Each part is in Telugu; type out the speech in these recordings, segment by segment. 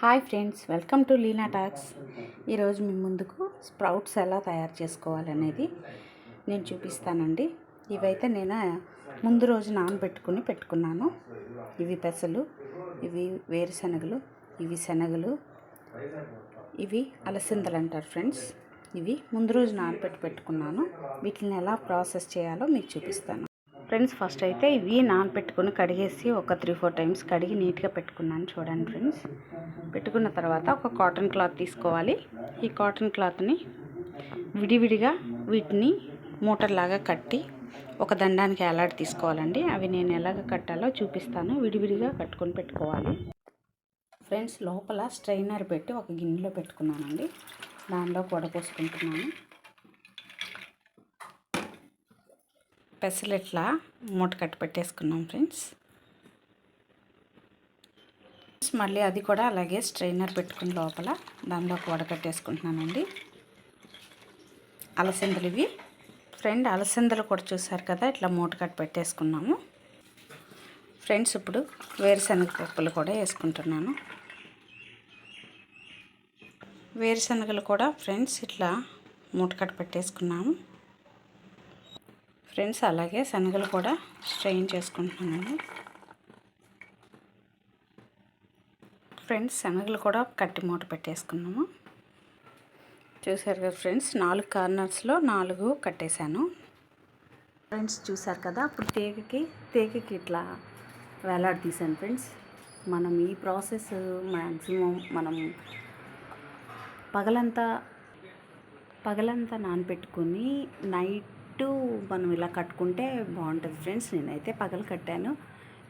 Hi friends welcome to Leena talks. ఈరోజు మీ ముందుకు స్ప్రౌట్స్ ఎలా తయారు చేసుకోవాలనేది నేను చూపిస్తానండి. ఇవైతే నేను ముందు రోజు నానబెట్టుకుని పెట్టుకున్నాను. ఇవి పెసలు ఇవి వేరుశనగలు ఇవి శనగలు ఇవి అలసిందలు అంటారు ఫ్రెండ్స్. ఇవి ముందు రోజు నానబెట్టి పెట్టుకున్నాను. వీటిని ఎలా ప్రాసెస్ చేయాలో మీకు చూపిస్తాను. ఫ్రెండ్స్ ఫస్ట్ అయితే ఇవి నానబెట్టుకుని కడిగేసి ఒక త్రీ ఫోర్ టైమ్స్ కడిగి నీట్గా పెట్టుకున్నాను చూడండి ఫ్రెండ్స్. పెట్టుకున్న తర్వాత ఒక కాటన్ క్లాత్ తీసుకోవాలి. ఈ కాటన్ క్లాత్ని విడివిడిగా వీటిని మూటలాగా కట్టి ఒక దండానికి ఎలాంటి తీసుకోవాలండి. అవి నేను ఎలాగ కట్టాలో చూపిస్తాను. విడివిడిగా కట్టుకొని పెట్టుకోవాలి. ఫ్రెండ్స్ లోపల స్ట్రైనర్ పెట్టి ఒక గిన్నెలో పెట్టుకున్నానండి. దానిలో పొడపోసుకుంటున్నాను పెసలు ఇట్లా మూట కట్టి పెట్టేసుకున్నాం ఫ్రెండ్స్. మళ్ళీ అది కూడా అలాగే స్ట్రైనర్ పెట్టుకుని లోపల దానిలో వడకట్టేసుకుంటున్నానండి అలసిందలు ఇవి. ఫ్రెండ్ అలసిందలు కూడా చూసారు కదా ఇట్లా మూట కట్టి పెట్టేసుకున్నాము. ఫ్రెండ్స్ ఇప్పుడు వేరుశనగ పప్పులు కూడా వేసుకుంటున్నాను. వేరుశనగలు కూడా ఫ్రెండ్స్ ఇట్లా మూట కట్టి పెట్టేసుకున్నాము. ఫ్రెండ్స్ అలాగే శనగలు కూడా స్ట్రెయిన్ చేసుకుంటున్నాను ఫ్రెండ్స్ శనగలు కూడా కట్టి మూట పెట్టేసుకున్నాము. చూసారు కదా ఫ్రెండ్స్ నాలుగు కార్నర్స్లో నాలుగు కట్టేశాను. ఫ్రెండ్స్ చూసారు కదా అప్పుడు తీగకి తీగకి ఇట్లా వేలాడతీసాను ఫ్రెండ్స్. మనం ఈ ప్రాసెస్ మ్యాక్సిమం మనం పగలంతా పగలంతా నానబెట్టుకొని నైట్ మనం ఇలా కట్టుకుంటే బాగుంటుంది ఫ్రెండ్స్. నేనైతే పగలు కట్టాను.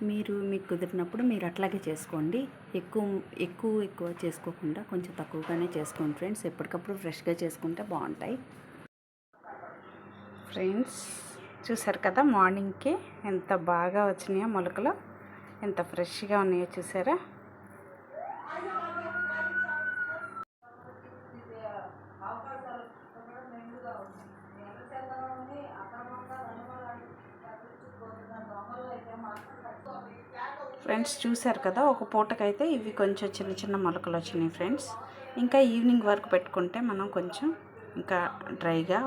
మీరు మీకు కుదిరినప్పుడు మీరు అట్లాగే చేసుకోండి. ఎక్కువ ఎక్కువ ఎక్కువ చేసుకోకుండా కొంచెం తక్కువగానే చేసుకోండి ఫ్రెండ్స్. ఎప్పటికప్పుడు ఫ్రెష్గా చేసుకుంటే బాగుంటాయి. ఫ్రెండ్స్ చూసారు కదా మార్నింగ్కి ఎంత బాగా వచ్చినాయో మొలకలు. ఎంత ఫ్రెష్గా ఉన్నాయో చూసారా? ఫ్రెండ్స్ చూశారు కదా ఒక పూటకైతే ఇవి కొంచెం చిన్న చిన్న మొలకలు వచ్చినాయి ఫ్రెండ్స్. ఇంకా ఈవినింగ్ వరకు పెట్టుకుంటే మనం కొంచెం ఇంకా డ్రైగా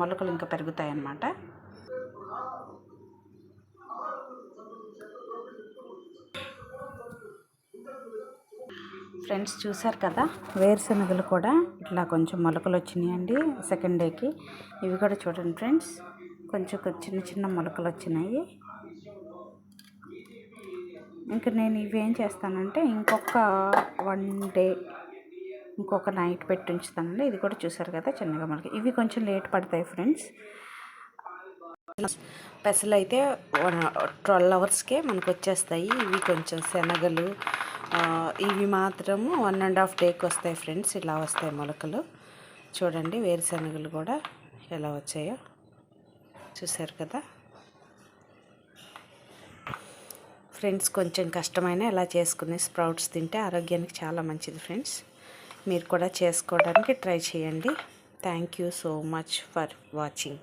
మొలకలు ఇంకా పెరుగుతాయి అన్నమాట ఫ్రెండ్స్ చూశారు కదా వేరుశనగలు కూడా ఇట్లా కొంచెం మొలకలు వచ్చినాయండి సెకండ్ డేకి. ఇవి కూడా చూడండి ఫ్రెండ్స్ కొంచెం చిన్న చిన్న మొలకలు వచ్చినాయి. ఇంకా నేను ఇవేం చేస్తానంటే ఇంకొక వన్ డే ఇంకొక నైట్ పెట్టి ఉంచుతానండి. ఇది కూడా చూసారు కదా చిన్నగా మనకి. ఇవి కొంచెం లేట్ పడతాయి ఫ్రెండ్స్. పెసలు అయితే ట్వెల్వ్ అవర్స్కే మనకు వచ్చేస్తాయి. ఇవి కొంచెం శనగలు ఇవి మాత్రము వన్ అండ్ హాఫ్ డేకి వస్తాయి ఫ్రెండ్స్. ఇలా వస్తాయి మొలకలు. చూడండి వేరుశనగలు కూడా ఎలా వచ్చాయో. చూసారు కదా? ఫ్రెండ్స్ కొంచెం కష్టమైన ఎలా చేసుకుని స్ప్రౌట్స్ తింటే ఆరోగ్యానికి చాలా మంచిది ఫ్రెండ్స్. మీరు కూడా చేసుకోవడానికి ట్రై చేయండి. Thank you so much for watching